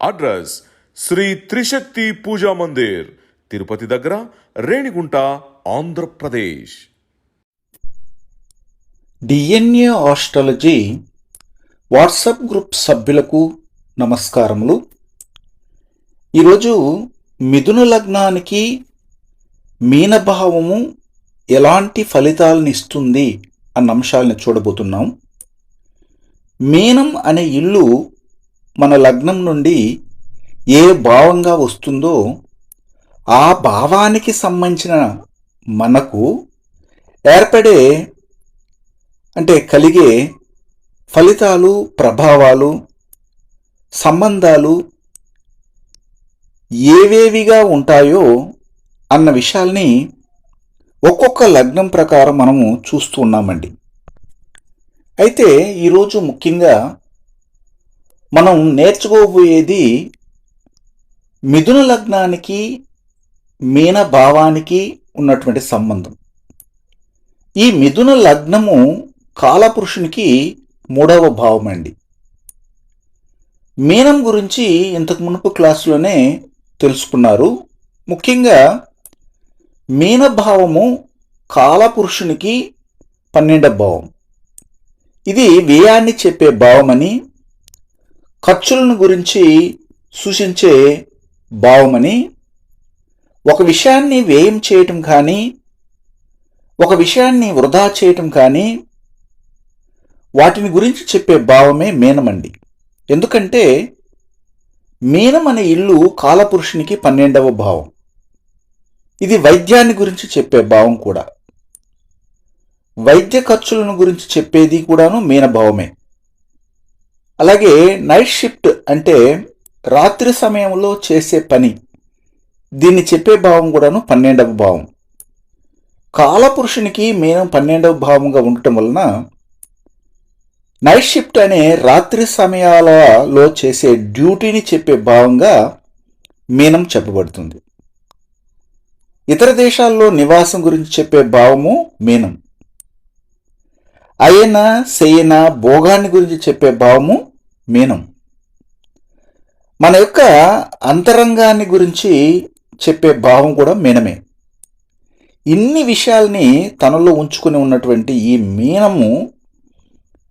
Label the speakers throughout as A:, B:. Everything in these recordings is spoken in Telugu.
A: అడ్రస్ శ్రీ త్రిశక్తి పూజా మందిర్ తిరుపతి దగ్గర Renigunta Andhra Pradesh.
B: DNA astrology WhatsApp group సభ్యులకు నమస్కారములు. ఈరోజు మిథున లగ్నానికి మీనభావము ఎలాంటి ఫలితాలను ఇస్తుంది అన్న అంశాలను చూడబోతున్నాం. మీనం అనే ఇల్లు మన లగ్నం నుండి ఏ భావంగా వస్తుందో ఆ భావానికి సంబంధించిన మనకు ఏర్పడే అంటే కలిగే ఫలితాలు ప్రభావాలు సంబంధాలు ఏవేవిగా ఉంటాయో అన్న విషయాల్ని ఒక్కొక్క లగ్నం ప్రకారం మనము చూస్తూ ఉన్నామండి. అయితే ఈరోజు ముఖ్యంగా మనం నేర్చుకోబోయేది మిథున లగ్నానికి మీన భావానికి ఉన్నటువంటి సంబంధం. ఈ మిథున లగ్నము కాలపురుషునికి మూడవ భావం అండి. మీనం గురించి ఇంతకు మునుపు క్లాసులోనే తెలుసుకున్నారు. ముఖ్యంగా మీనభావము కాలపురుషునికి పన్నెండవ భావం. ఇది వ్యయాన్ని చెప్పే భావమని ఖర్చులను గురించి సూచించే భావమని ఒక విషయాన్ని వ్యయం చేయటం కానీ ఒక విషయాన్ని వృధా చేయటం కానీ వాటిని గురించి చెప్పే భావమే మీనమండి ఎందుకంటే మీనం అనే ఇల్లు కాలపురుషునికి పన్నెండవ భావం. ఇది వైద్యాన్ని గురించి చెప్పే భావం కూడా. వైద్య ఖర్చులను గురించి చెప్పేది కూడాను మీనభావమే అలాగే నైట్ షిఫ్ట్ అంటే రాత్రి సమయంలో చేసే పని. దీన్ని చెప్పే భావం కూడాను పన్నెండవ భావం. కాలపురుషునికి మీనం పన్నెండవ భావంగా ఉండటం వలన నైట్ షిఫ్ట్ అనే రాత్రి సమయాలలో చేసే డ్యూటీని చెప్పే భావంగా మీనం చెప్పబడుతుంది. ఇతర దేశాల్లో నివాసం గురించి చెప్పే భావము మీనం. అయన శయన భోగాన్ని గురించి చెప్పే భావము మీనం. మన యొక్క అంతరంగాన్ని గురించి చెప్పే భావం కూడా మీనమే. ఇన్ని విషయాల్ని తనలో ఉంచుకుని ఉన్నటువంటి ఈ మీనము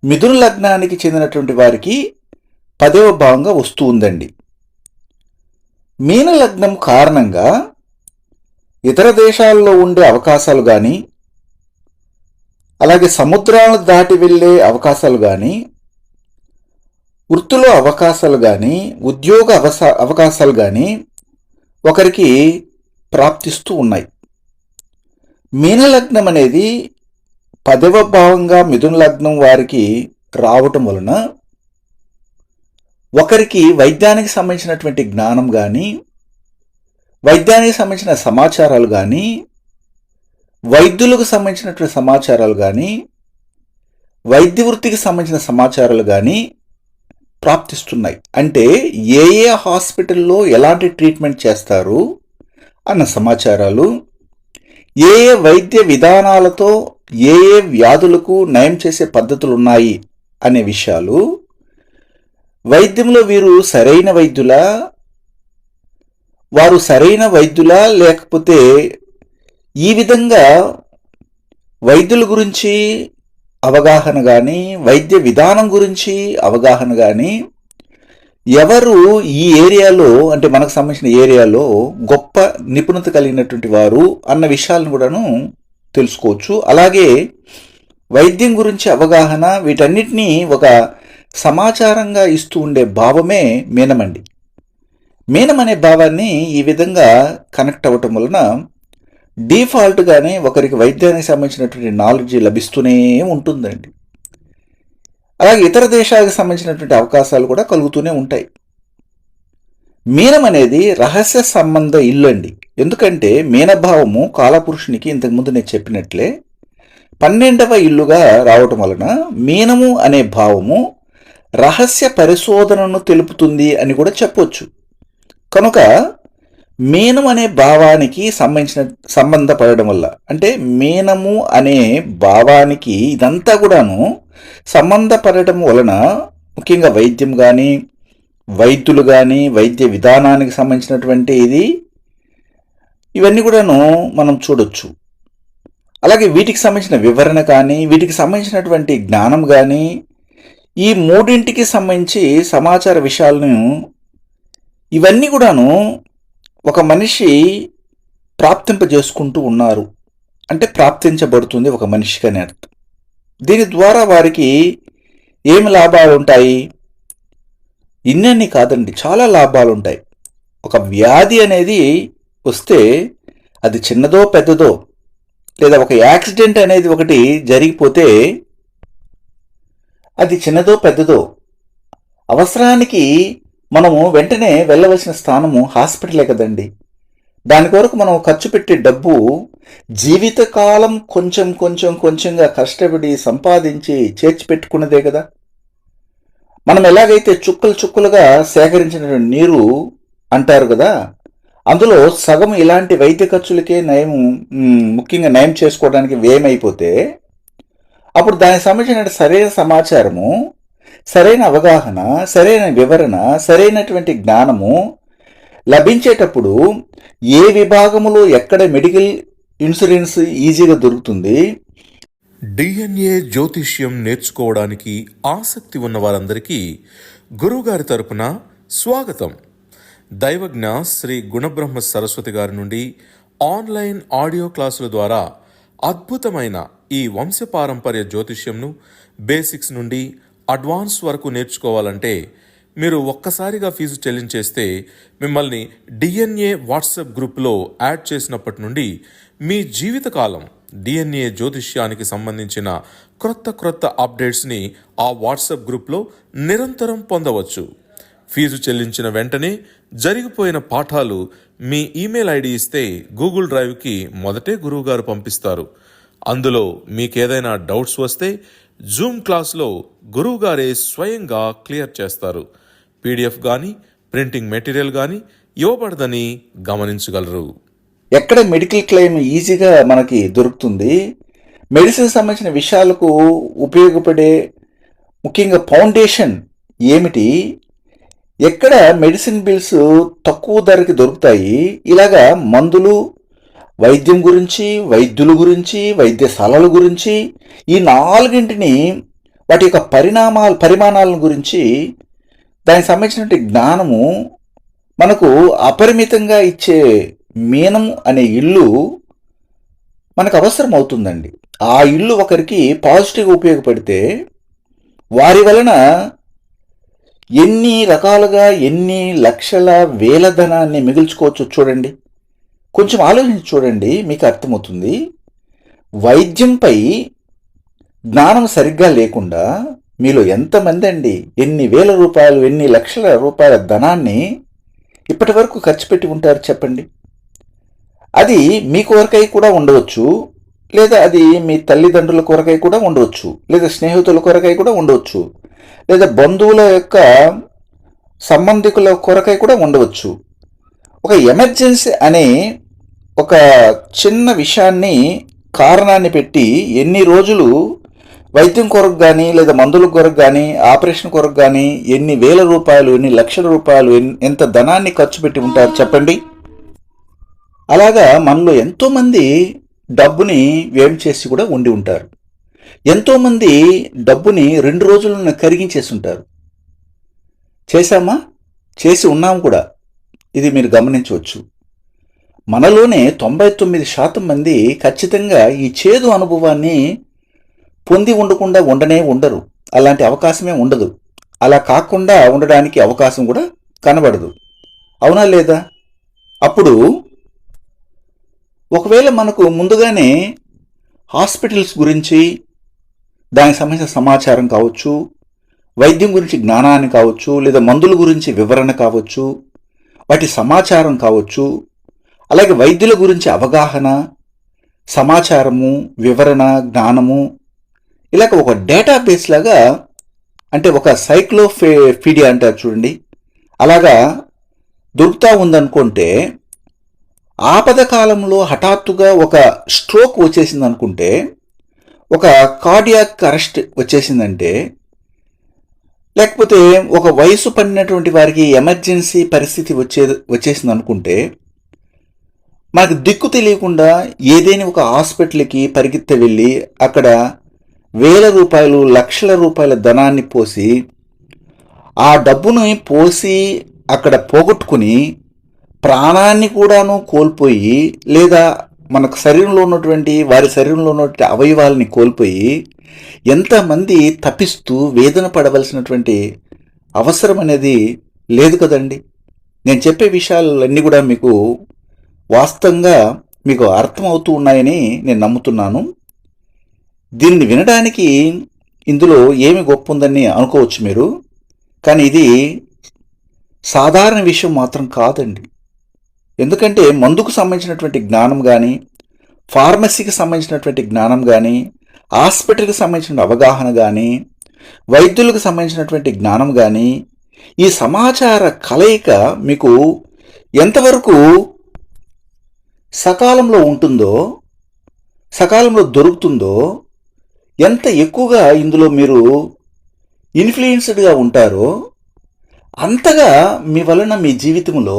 B: మిథున లగ్నానికి చెందినటువంటి వారికి పదవ భావంగా వస్తూ ఉందండి. మీన లగ్నం కారణంగా ఇతర దేశాల్లో ఉండే అవకాశాలు కానీ అలాగే సముద్రాలను దాటి వెళ్ళే అవకాశాలు కానీ వృత్తిలో అవకాశాలు కానీ ఉద్యోగ అవసా అవకాశాలు కానీ ఒకరికి ప్రాప్తిస్తూ ఉన్నాయి. మీనలగ్నం అనేది పదవ భావంగా మిథున లగ్నం వారికి రావటం వలన ఒకరికి వైద్యానికి సంబంధించినటువంటి జ్ఞానం కానీ వైద్యానికి సంబంధించిన సమాచారాలు కానీ వైద్యులకు సంబంధించినటువంటి సమాచారాలు కానీ వైద్య వృత్తికి సంబంధించిన సమాచారాలు కానీ ప్రాప్తిస్తున్నాయి. అంటే ఏ ఏ హాస్పిటల్లో ఎలాంటి ట్రీట్మెంట్ చేస్తారు అన్న సమాచారాలు ఏ ఏ వైద్య విధానాలతో ఏ ఏ వ్యాధులకు నయం చేసే పద్ధతులు ఉన్నాయి అనే విషయాలు వైద్యంలో వీరు సరైన వైద్యులా వారు సరైన వైద్యులా లేకపోతే ఈ విధంగా వైద్యుల గురించి అవగాహన కానీ వైద్య విధానం గురించి అవగాహన కానీ ఎవరు ఈ ఏరియాలో అంటే మనకు సంబంధించిన ఏరియాలో గొప్ప నిపుణత కలిగినటువంటి వారు అన్న విషయాలను కూడాను తెలుసుకోవచ్చు. అలాగే వైద్యం గురించి అవగాహన వీటన్నిటినీ ఒక సమాచారంగా ఇస్తూ ఉండే భావమే మీనమండి. మీనం అనే భావాన్ని ఈ విధంగా కనెక్ట్ అవ్వటం వలన డిఫాల్ట్గానే ఒకరికి వైద్యానికి సంబంధించినటువంటి నాలెడ్జ్ లభిస్తూనే ఉంటుందండి. అలాగే ఇతర దేశాలకు సంబంధించినటువంటి అవకాశాలు కూడా కలుగుతూనే ఉంటాయి. మీనం అనేది రహస్య సంబంధ ఇల్లు అండి ఎందుకంటే మీనభావము కాలపురుషునికి ఇంతకుముందు నేను చెప్పినట్లే పన్నెండవ ఇల్లుగా రావటం వలన మీనము అనే భావము రహస్య పరిశోధనను తెలుపుతుంది అని కూడా చెప్పొచ్చు. కనుక మీనం అనే భావానికి సంబంధించిన సంబంధపడడం వల్ల. అంటే మీనము అనే భావానికి ఇదంతా కూడాను సంబంధపడటం వలన ముఖ్యంగా వైద్యం కానీ వైద్యులు కానీ వైద్య విధానానికి సంబంధించినటువంటి ఇది ఇవన్నీ కూడాను మనం చూడొచ్చు. అలాగే వీటికి సంబంధించిన వివరణ కానీ వీటికి సంబంధించినటువంటి జ్ఞానం కానీ ఈ మూడింటికి సంబంధించి సమాచార విషయాలను ఇవన్నీ కూడాను ఒక మనిషి ప్రాప్తింపజేసుకుంటూ ఉన్నారు. అంటే ప్రాప్తించబడుతుంది ఒక మనిషికి అని అర్థం. దీని ద్వారా వారికి ఏమి లాభాలు ఉంటాయి? ఇన్నన్ని కాదండి చాలా లాభాలు ఉంటాయి. ఒక వ్యాధి అనేది వస్తే అది చిన్నదో పెద్దదో లేదా ఒక యాక్సిడెంట్ అనేది ఒకటి జరిగిపోతే అది చిన్నదో పెద్దదో అవసరానికి మనము వెంటనే వెళ్ళవలసిన స్థానము హాస్పిటలే కదండి. దాని కొరకు మనం ఖర్చు పెట్టే డబ్బు జీవితకాలం కొంచెం కొంచెం కొంచెంగా కష్టపడి సంపాదించి చేర్చి పెట్టుకున్నదే కదా. మనం ఎలాగైతే చుక్కలు చుక్కలుగా సేకరించిన నీరు అంటారు కదా అందులో సగం ఇలాంటి వైద్య ఖర్చులకే నయం ముఖ్యంగా నయం చేసుకోవడానికి వ్యయమైపోతే అప్పుడు దానికి సంబంధించిన సరైన సమాచారము సరైన అవగాహన సరైన వివరణ సరైనటువంటి జ్ఞానము లభించేటప్పుడు ఏ విభాగములో ఎక్కడ మెడికల్ ఇన్సూరెన్స్ ఈజీగా దొరుకుతుంది?
A: డిఎన్ఏ జ్యోతిష్యం నేర్చుకోవడానికి ఆసక్తి ఉన్న వారందరికీ గురువుగారి తరపున స్వాగతం. దైవజ్ఞ శ్రీ గుణబ్రహ్మ సరస్వతి గారి నుండి ఆన్లైన్ ఆడియో క్లాసుల ద్వారా అద్భుతమైన ఈ వంశపారంపర్య జ్యోతిష్యంను బేసిక్స్ నుండి అడ్వాన్స్ వరకు నేర్చుకోవాలంటే మీరు ఒక్కసారిగా ఫీజు చెల్లించేస్తే మిమ్మల్ని డిఎన్ఏ వాట్సాప్ గ్రూప్లో యాడ్ చేసినప్పటి నుండి మీ జీవితకాలం డిఎన్ఏ జ్యోతిష్యానికి సంబంధించిన క్రొత్త క్రొత్త అప్డేట్స్ని ఆ వాట్సాప్ గ్రూప్లో నిరంతరం పొందవచ్చు. ఫీజు చెల్లించిన వెంటనే జరిగిపోయిన పాఠాలు మీ ఈమెయిల్ ఐడి ఇస్తే గూగుల్ డ్రైవ్కి మొదటే గురువుగారు పంపిస్తారు. అందులో మీకేదైనా డౌట్స్ వస్తే జూమ్ క్లాస్లో గురువుగారే స్వయంగా క్లియర్ చేస్తారు. పీడిఎఫ్ కానీ ప్రింటింగ్ మెటీరియల్ కానీ ఇవ్వబడదని గమనించగలరు.
B: ఎక్కడ మెడికల్ క్లెయిమ్ ఈజీగా మనకి దొరుకుతుంది? మెడిసిన్ సంబంధించిన విషయాలకు ఉపయోగపడే ముఖ్యంగా ఫౌండేషన్ ఏమిటి? ఎక్కడ మెడిసిన్ బిల్స్ తక్కువ ధరకి దొరుకుతాయి? ఇలాగా మందులు వైద్యం గురించి వైద్యుల గురించి వైద్యశాలల గురించి ఈ నాలుగింటిని వాటి యొక్క పరిణామాల పరిమాణాలను గురించి దానికి సంబంధించినటువంటి జ్ఞానము మనకు అపరిమితంగా ఇచ్చే మీనం అనే ఇల్లు మనకు అవసరం అవుతుందండి ఆ ఇల్లు ఒకరికి పాజిటివ్గా ఉపయోగపడితే వారి వలన ఎన్ని రకాలుగా ఎన్ని లక్షల వేల ధనాన్ని మిగుల్చుకోవచ్చు చూడండి. కొంచెం ఆలోచించి చూడండి మీకు అర్థమవుతుంది. వైద్యంపై జ్ఞానం సరిగ్గా లేకుండా మీలో ఎంతమంది అండి? ఎన్ని వేల రూపాయలు ఎన్ని లక్షల రూపాయల ధనాన్ని ఇప్పటి వరకు ఖర్చు పెట్టి ఉంటారు చెప్పండి. అది మీ కొరకై కూడా ఉండవచ్చు లేదా అది మీ తల్లిదండ్రుల కొరకై కూడా ఉండవచ్చు లేదా స్నేహితుల కొరకై కూడా ఉండవచ్చు లేదా బంధువుల యొక్క సంబంధికుల కొరకై కూడా ఉండవచ్చు. ఒక ఎమర్జెన్సీ అనే ఒక చిన్న విషయాన్ని కారణాన్ని పెట్టి ఎన్ని రోజులు వైద్యం కొరకు కానీ లేదా మందుల కొరకు కానీ ఆపరేషన్ కొరకు కానీ ఎన్ని వేల రూపాయలు ఎన్ని లక్షల రూపాయలు ఎంత ధనాన్ని ఖర్చు పెట్టి ఉంటారు చెప్పండి? అలాగా మనలో ఎంతోమంది డబ్బుని వ్యయం చేసి కూడా ఉండి ఉంటారు. ఎంతోమంది డబ్బుని రెండు రోజులను కరిగించేసి ఉంటారు. చేశామా? చేసి ఉన్నాం కూడా. ఇది మీరు గమనించవచ్చు. మనలోనే తొంభై తొమ్మిది శాతం మంది ఖచ్చితంగా ఈ చేదు అనుభవాన్ని పొంది ఉండకుండా ఉండనే ఉండరు. అలాంటి అవకాశమే ఉండదు. అలా కాకుండా ఉండడానికి అవకాశం కూడా కనబడదు. అవునా లేదా? అప్పుడు ఒకవేళ మనకు ముందుగానే హాస్పిటల్స్ గురించి దానికి సంబంధించిన సమాచారం కావచ్చు వైద్యం గురించి జ్ఞానాన్ని కావచ్చు లేదా మందుల గురించి వివరణ కావచ్చు వాటి సమాచారం కావచ్చు అలాగే వైద్యుల గురించి అవగాహన సమాచారము వివరణ జ్ఞానము ఇలాగ ఒక డేటాబేస్ లాగా అంటే ఒక సైక్లోఫే ఫీడియా అంటారు చూడండి. అలాగా దొరుకుతూ ఉందనుకుంటే ఆపద కాలంలో హఠాత్తుగా ఒక స్ట్రోక్ వచ్చేసింది అనుకుంటే ఒక కార్డియాక్ అరెస్ట్ వచ్చేసిందంటే లేకపోతే ఒక వయసు పడినటువంటి వారికి ఎమర్జెన్సీ పరిస్థితి వచ్చే వచ్చేసింది అనుకుంటే మనకు దిక్కు తెలియకుండా ఏదైనా ఒక హాస్పిటల్కి పరిగెత్తి వెళ్ళి అక్కడ వేల రూపాయలు లక్షల రూపాయల ధనాన్ని పోసి ఆ డబ్బును పోసి అక్కడ పోగొట్టుకుని ప్రాణాన్ని కూడాను కోల్పోయి లేదా మనకు శరీరంలో ఉన్నటువంటి వారి శరీరంలో ఉన్నటువంటి అవయవాల్ని కోల్పోయి ఎంతమంది తప్పిస్తూ వేదన పడవలసినటువంటి అవసరం అనేది లేదు కదండి. నేను చెప్పే విషయాలన్నీ కూడా మీకు వాస్తవంగా మీకు అర్థమవుతూ ఉన్నాయని నేను నమ్ముతున్నాను. దీన్ని వినడానికి ఇందులో ఏమి గొప్ప ఉందని అనుకోవచ్చు మీరు. కానీ ఇది సాధారణ విషయం మాత్రం కాదండి. ఎందుకంటే మందుకు సంబంధించినటువంటి జ్ఞానం కానీ ఫార్మసీకి సంబంధించినటువంటి జ్ఞానం కానీ హాస్పిటల్కి సంబంధించిన అవగాహన కానీ వైద్యులకు సంబంధించినటువంటి జ్ఞానం కానీ ఈ సమాచార కలయిక మీకు ఎంతవరకు సకాలంలో ఉంటుందో సకాలంలో దొరుకుతుందో ఎంత ఎక్కువగా ఇందులో మీరు ఇన్ఫ్లుయెన్స్డ్గా ఉంటారో అంతగా మీ వలన మీ జీవితంలో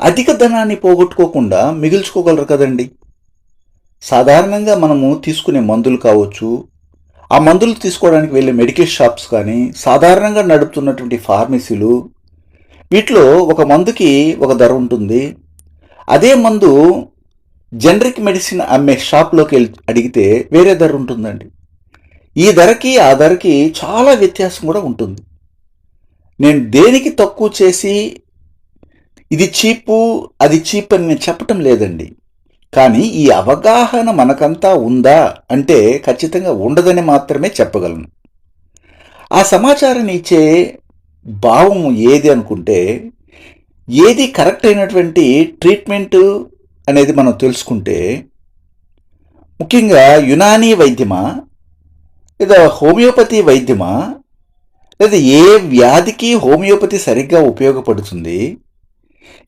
B: అధిక ధనాన్ని పోగొట్టుకోకుండా మిగిల్చుకోగలరు కదండి. సాధారణంగా మనము తీసుకునే మందులు కావచ్చు ఆ మందులు తీసుకోవడానికి వెళ్ళే మెడికల్ షాప్స్ కానీ సాధారణంగా నడుపుతున్నటువంటి ఫార్మసీలు వీటిలో ఒక మందుకి ఒక ధర ఉంటుంది. అదే మందు జనరిక్ మెడిసిన్ అమ్మే షాప్లోకి వెళ్ళి అడిగితే వేరే ధర ఉంటుందండి. ఈ ధరకి ఆ ధరకి చాలా వ్యత్యాసం కూడా ఉంటుంది. నేను దేనికి తక్కువ చేసి ఇది చీపు అది చీప్ అని నేను చెప్పటం లేదండి. కానీ ఈ అవగాహన మనకంతా ఉందా అంటే ఖచ్చితంగా ఉండదని మాత్రమే చెప్పగలను. ఆ సమాచారాన్ని ఇచ్చే భావం ఏది అనుకుంటే ఏది కరెక్ట్ అయినటువంటి ట్రీట్మెంట్ అనేది మనం తెలుసుకుంటే ముఖ్యంగా యునానీ వైద్యమా లేదా హోమియోపతి వైద్యమా లేదా ఏ వ్యాధికి హోమియోపతి సరిగ్గా ఉపయోగపడుతుంది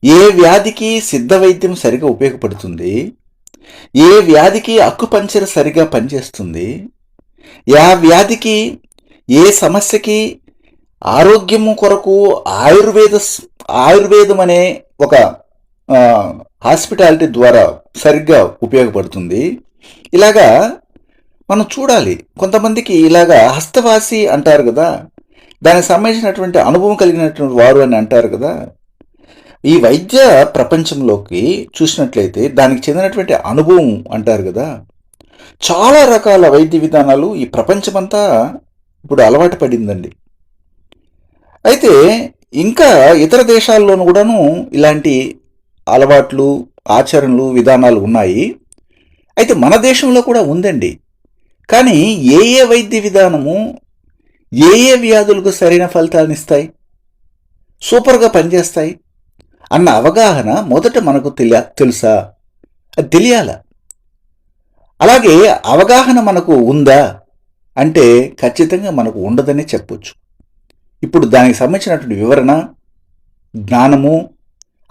B: ఏ వ్యాధికి సిద్ధ వైద్యం సరిగా ఉపయోగపడుతుంది ఏ వ్యాధికి అక్కుపంచర్ సరిగా పనిచేస్తుంది ఏ వ్యాధికి ఏ సమస్యకి ఆరోగ్యము కొరకు ఆయుర్వేద ఆయుర్వేదం అనే ఒక హాస్పిటాలిటీ ద్వారా సరిగ్గా ఉపయోగపడుతుంది. ఇలాగా మనం చూడాలి. కొంతమందికి ఇలాగా హస్తవాసి అంటారు కదా దానికి సంబంధించినటువంటి అనుభవం కలిగినటువంటి వారు అని అంటారు కదా ఈ వైద్య ప్రపంచంలోకి చూసినట్లయితే దానికి చెందినటువంటి అనుభవం అంటారు కదా చాలా రకాల వైద్య విధానాలు ఈ ప్రపంచమంతా ఇప్పుడు అలవాటు పడిందండి. అయితే ఇంకా ఇతర దేశాల్లోనూ కూడాను ఇలాంటి అలవాట్లు ఆచరణలు విధానాలు ఉన్నాయి. అయితే మన దేశంలో కూడా ఉందండి. కానీ ఏ ఏ వైద్య విధానము ఏ ఏ వ్యాధులకు సరైన ఫలితాలను ఇస్తాయి? సూపర్గా పనిచేస్తాయి? అన్న అవగాహన మొదట మనకు తెలియ తెలుసా? అది తెలియాల? అలాగే అవగాహన మనకు ఉందా? అంటే ఖచ్చితంగా మనకు ఉండదనే చెప్పొచ్చు. ఇప్పుడు దానికి సంబంధించినటువంటి వివరణ జ్ఞానము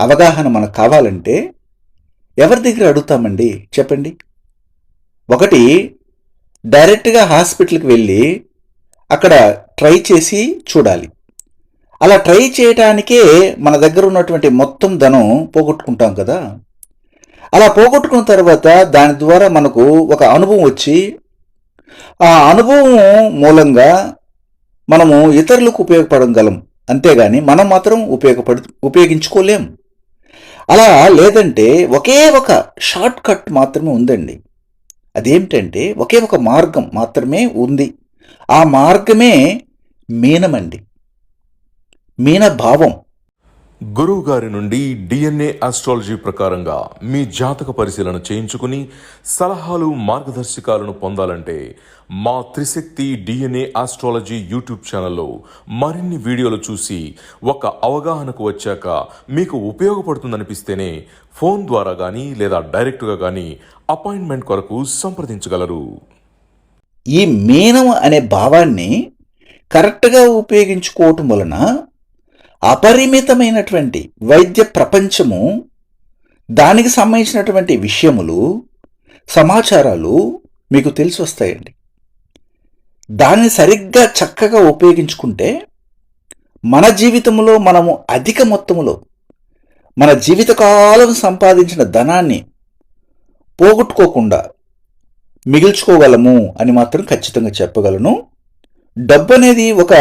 B: అవగాహన మనకు కావాలంటే ఎవరి దగ్గర అడుగుతామండి? చెప్పండి. ఒకటి డైరెక్ట్గా హాస్పిటల్కి వెళ్ళి అక్కడ ట్రై చేసి చూడాలి. అలా ట్రై చేయటానికే మన దగ్గర ఉన్నటువంటి మొత్తం ధనం పోగొట్టుకుంటాం కదా. అలా పోగొట్టుకున్న తర్వాత దాని ద్వారా మనకు ఒక అనుభవం వచ్చి ఆ అనుభవం మూలంగా మనము ఇతరులకు ఉపయోగపడగలం అంతేగాని మనం మాత్రం ఉపయోగపడు ఉపయోగించుకోలేం. అలా లేదంటే ఒకే ఒక షార్ట్ కట్ మాత్రమే ఉందండి. అదేమిటంటే ఒకే ఒక మార్గం మాత్రమే ఉంది. ఆ మార్గమే మీనమండి. మీన భావం
A: గురువు గారి నుండి డిఎన్ఏ ఆస్ట్రాలజీ ప్రకారంగా మీ జాతక పరిశీలన చేయించుకుని సలహాలు మార్గదర్శకాలను పొందాలంటే మా త్రిశక్తి డిఎన్ఏ ఆస్ట్రాలజీ యూట్యూబ్ ఛానల్లో మరిన్ని వీడియోలు చూసి ఒక అవగాహనకు వచ్చాక మీకు ఉపయోగపడుతుందనిపిస్తేనే ఫోన్ ద్వారా కానీ లేదా డైరెక్ట్గా కానీ అపాయింట్మెంట్ కొరకు సంప్రదించగలరు.
B: ఈ మీనం అనే భావాన్ని కరెక్ట్గా ఉపయోగించుకోవటం వలన అపరిమితమైనటువంటి వైద్య ప్రపంచము దానికి సంబంధించినటువంటి విషయములు సమాచారాలు మీకు తెలిసి వస్తాయండి దాన్ని సరిగ్గా చక్కగా ఉపయోగించుకుంటే మన జీవితంలో మనము అధిక మొత్తములో మన జీవితకాలం సంపాదించిన ధనాన్ని పోగొట్టుకోకుండా మిగిల్చుకోగలము అని మాత్రం ఖచ్చితంగా చెప్పగలను. డబ్బు అనేది ఒక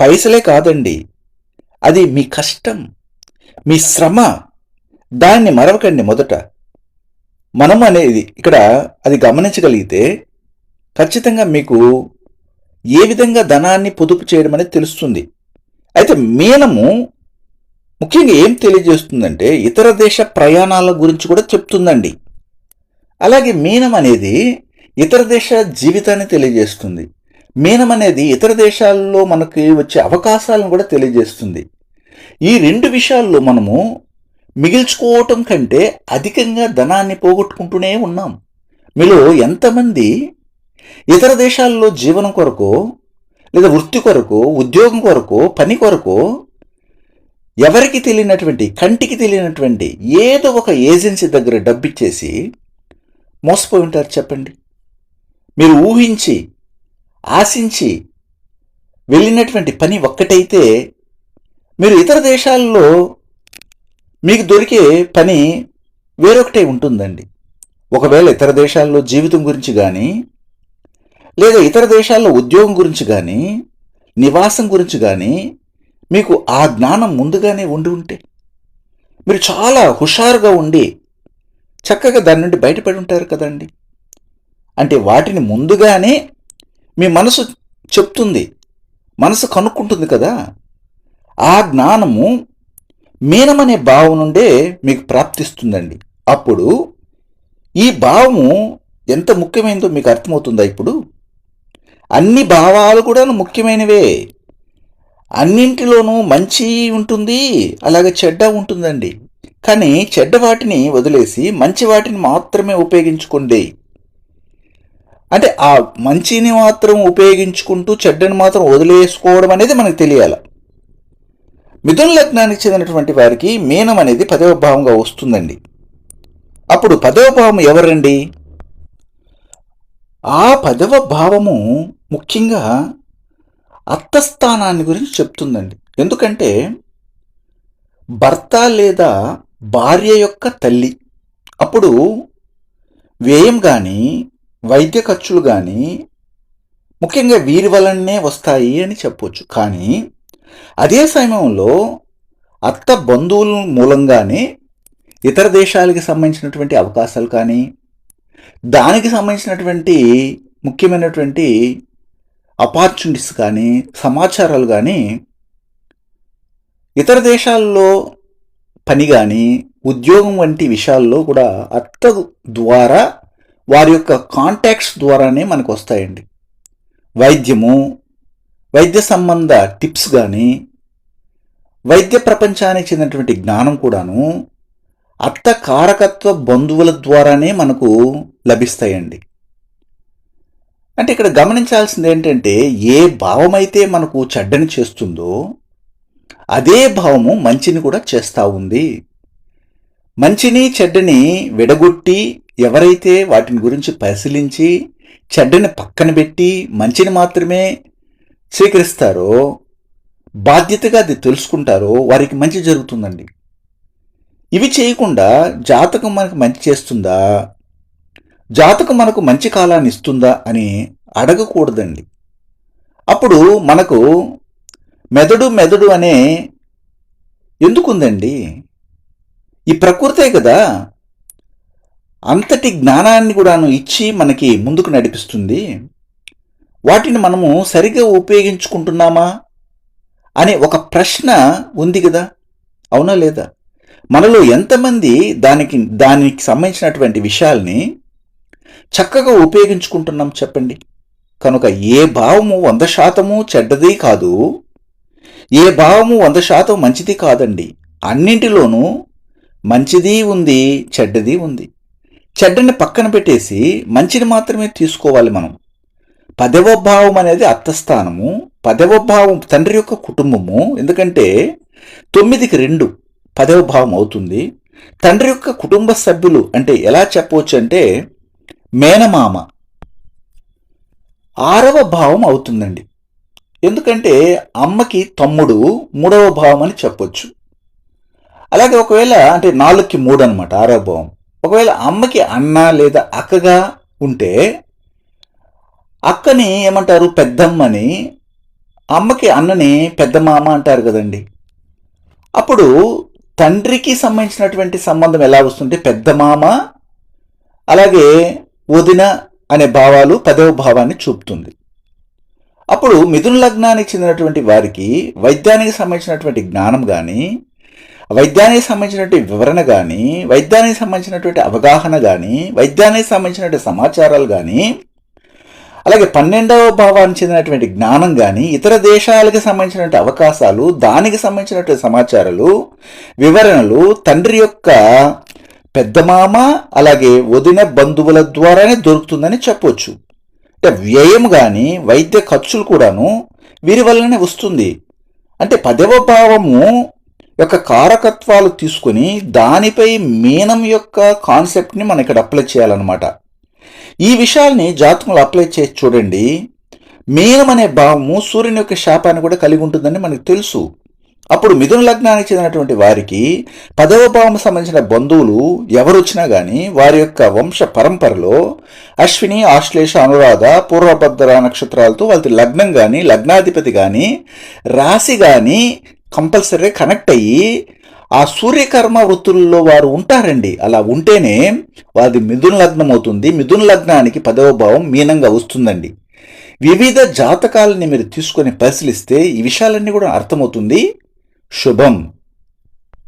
B: పైసలే కాదండి. అది మీ కష్టం మీ శ్రమ. దాన్ని మరవకండి మొదట. మనం అనేది ఇక్కడ అది గమనించగలిగితే ఖచ్చితంగా మీకు ఏ విధంగా ధనాన్ని పొదుపు చేయడం అనేది తెలుస్తుంది. అయితే మీనము ముఖ్యంగా ఏం తెలియజేస్తుందంటే ఇతర దేశ ప్రయాణాల గురించి కూడా చెప్తుందండి. అలాగే మీనం అనేది ఇతర దేశ జీవితాన్ని తెలియజేస్తుంది. మీనం అనేది ఇతర దేశాల్లో మనకి వచ్చే అవకాశాలను కూడా తెలియజేస్తుంది. ఈ రెండు విషయాల్లో మనము మిగిల్చుకోవటం కంటే అధికంగా ధనాన్ని పోగొట్టుకుంటూనే ఉన్నాం. మీలో ఎంతమంది ఇతర దేశాల్లో జీవనం కొరకు లేదా వృత్తి కొరకు ఉద్యోగం కొరకు పని కొరకు ఎవరికి తెలియనటువంటి కంటికి తెలియనటువంటి ఏదో ఒక ఏజెన్సీ దగ్గర డబ్బిచ్చేసి మోసపోయి ఉంటారు చెప్పండి. మీరు ఊహించి ఆశించి వెళ్ళినటువంటి పని ఒక్కటైతే మీరు ఇతర దేశాల్లో మీకు దొరికే పని వేరొకటే ఉంటుందండి. ఒకవేళ ఇతర దేశాల్లో జీవితం గురించి కానీ లేదా ఇతర దేశాల్లో ఉద్యోగం గురించి కానీ నివాసం గురించి కానీ మీకు ఆ జ్ఞానం ముందుగానే ఉండి ఉంటే మీరు చాలా హుషారుగా ఉండి చక్కగా దాని నుండి బయటపడి ఉంటారు కదండి. అంటే వాటిని ముందుగానే మీ మనసు చెప్తుంది. మనసు కనుక్కుంటుంది కదా. ఆ జ్ఞానము మీనమనే భావం నుండే మీకు ప్రాప్తిస్తుందండి. అప్పుడు ఈ భావము ఎంత ముఖ్యమైనదో మీకు అర్థమవుతుందా ఇప్పుడు? అన్ని భావాలు కూడా ముఖ్యమైనవే. అన్నింటిలోనూ మంచి ఉంటుంది అలాగే చెడ్డ ఉంటుందండి. కానీ చెడ్డ వాటిని వదిలేసి మంచి వాటిని మాత్రమే ఉపయోగించుకోండి. అంటే ఆ మంచిని మాత్రం ఉపయోగించుకుంటూ చెడ్డని మాత్రం వదిలేసుకోవడం అనేది మనకు తెలియాలి. మిథున లగ్నానికి చెందినటువంటి వారికి మీనం అనేది పదవ భావంగా వస్తుందండి. అప్పుడు పదవ భావం ఎవరండి? ఆ పదవ భావము ముఖ్యంగా అత్తస్థానాన్ని గురించి చెప్తుందండి. ఎందుకంటే భర్త లేదా భార్య యొక్క తల్లి అప్పుడు వ్యయం కానీ వైద్య ఖర్చులు కానీ ముఖ్యంగా వీరి వలనే వస్తాయి అని చెప్పొచ్చు. కానీ అదే సమయంలో అత్త బంధువుల మూలంగానే ఇతర దేశాలకి సంబంధించినటువంటి అవకాశాలు కానీ దానికి సంబంధించినటువంటి ముఖ్యమైనటువంటి అపార్చునిటీస్ కానీ సమాచారాలు కానీ ఇతర దేశాల్లో పని కానీ ఉద్యోగం వంటి విషయాల్లో కూడా అత్త ద్వారా వారి యొక్క కాంటాక్ట్స్ ద్వారానే మనకు వస్తాయండి. వైద్యము వైద్య సంబంధ టిప్స్ కానీ వైద్య ప్రపంచానికి చెందినటువంటి జ్ఞానం కూడాను అత్త కారకత్వ బంధువుల ద్వారానే మనకు లభిస్తాయండి. అంటే ఇక్కడ గమనించాల్సింది ఏంటంటే ఏ భావమైతే మనకు చెడ్డని చేస్తుందో అదే భావము మంచిని కూడా చేస్తూ ఉంది. మంచిని చెడ్డని విడగొట్టి ఎవరైతే వాటిని గురించి పరిశీలించి చెడ్డని పక్కన పెట్టి మంచిని మాత్రమే స్వీకరిస్తారో బాధ్యతగా అది తెలుసుకుంటారో వారికి మంచి జరుగుతుందండి. ఇవి చేయకుండా జాతకం మనకు మంచి చేస్తుందా? జాతకం మనకు మంచి కాలాన్ని ఇస్తుందా అని అడగకూడదండి. అప్పుడు మనకు మెదడు మెదడు అనే ఎందుకుందండి? ఈ ప్రకృతే కదా అంతటి జ్ఞానాన్ని కూడాను ఇచ్చి మనకి ముందుకు నడిపిస్తుంది. వాటిని మనము సరిగ్గా ఉపయోగించుకుంటున్నామా అనే ఒక ప్రశ్న ఉంది కదా. అవునా లేదా? మనలో ఎంతమంది దానికి దానికి సంబంధించినటువంటి విషయాల్ని చక్కగా ఉపయోగించుకుంటున్నాం చెప్పండి. కనుక ఏ భావము వంద శాతము చెడ్డది కాదు. ఏ భావము వంద శాతం మంచిది కాదండి. అన్నింటిలోనూ మంచిది ఉంది చెడ్డది ఉంది. చెడ్డని పక్కన పెట్టేసి మంచిని మాత్రమే తీసుకోవాలి మనం. పదవ భావం అనేది అత్తస్థానము పదవ భావం తండ్రి యొక్క కుటుంబము. ఎందుకంటే తొమ్మిదికి రెండు పదవ భావం అవుతుంది. తండ్రి యొక్క కుటుంబ సభ్యులు అంటే ఎలా చెప్పవచ్చు అంటే మేనమామ ఆరవ భావం అవుతుందండి. ఎందుకంటే అమ్మకి తమ్ముడు మూడవ భావం అని చెప్పొచ్చు. అలాగే ఒకవేళ అంటే నాలుగుకి మూడు అనమాట ఆరవ భావం. ఒకవేళ అమ్మకి అన్న లేదా అక్కగా ఉంటే అక్కని ఏమంటారు? పెద్దమ్మని అమ్మకి అన్నని పెద్ద మామ అంటారు కదండి. అప్పుడు తండ్రికి సంబంధించినటువంటి సంబంధం ఎలా వస్తుంటే పెద్ద మామ అలాగే వదిన అనే భావాలు పదవ భావాన్ని చూపుతుంది. అప్పుడు మిథున లగ్నానికి చెందినటువంటి వారికి వైద్యానికి సంబంధించినటువంటి జ్ఞానం కానీ వైద్యానికి సంబంధించినటువంటి వివరణ కానీ వైద్యానికి సంబంధించినటువంటి అవగాహన కానీ వైద్యానికి సంబంధించినటువంటి సమాచారాలు కానీ అలాగే పన్నెండవ భావానికి చెందినటువంటి జ్ఞానం కానీ ఇతర దేశాలకు సంబంధించినటువంటి అవకాశాలు దానికి సంబంధించినటువంటి సమాచారాలు వివరణలు తండ్రి యొక్క పెద్దమామ అలాగే వదిన బంధువుల ద్వారానే దొరుకుతుందని చెప్పొచ్చు. వ్యయం కానీ వైద్య ఖర్చులు కూడాను వీరి వల్లనే వస్తుంది. అంటే పదవ భావము యొక్క కారకత్వాలు తీసుకొని దానిపై మీనం యొక్క కాన్సెప్ట్ని మనం ఇక్కడ అప్లై చేయాలన్నమాట. ఈ విషయాల్ని జాతకంలో అప్లై చేసి చూడండి. మీనం అనే భావము సూర్యుని యొక్క శాపాన్ని కూడా కలిగి ఉంటుందని మనకు తెలుసు. అప్పుడు మిథున లగ్నానికి చెందినటువంటి వారికి పదవ భావం సంబంధించిన బంధువులు ఎవరు వచ్చినా కానీ వారి యొక్క వంశ పరంపరలో అశ్విని ఆశ్లేష అనురాధ పూర్వభద్ర నక్షత్రాలతో వాళ్ళ లగ్నం కానీ లగ్నాధిపతి కానీ రాశి కానీ కంపల్సరీ కనెక్ట్ అయ్యి ఆ సూర్యకర్మ వృత్తుల్లో వారు ఉంటారండి. అలా ఉంటేనే వారి మిథున లగ్నం అవుతుంది. మిథున లగ్నానికి పదవ భావం మీనంగా వస్తుందండి. వివిధ జాతకాలని మీరు తీసుకొని పరిశీలిస్తే ఈ విషయాలన్నీ కూడా అర్థమవుతుంది. శుభం.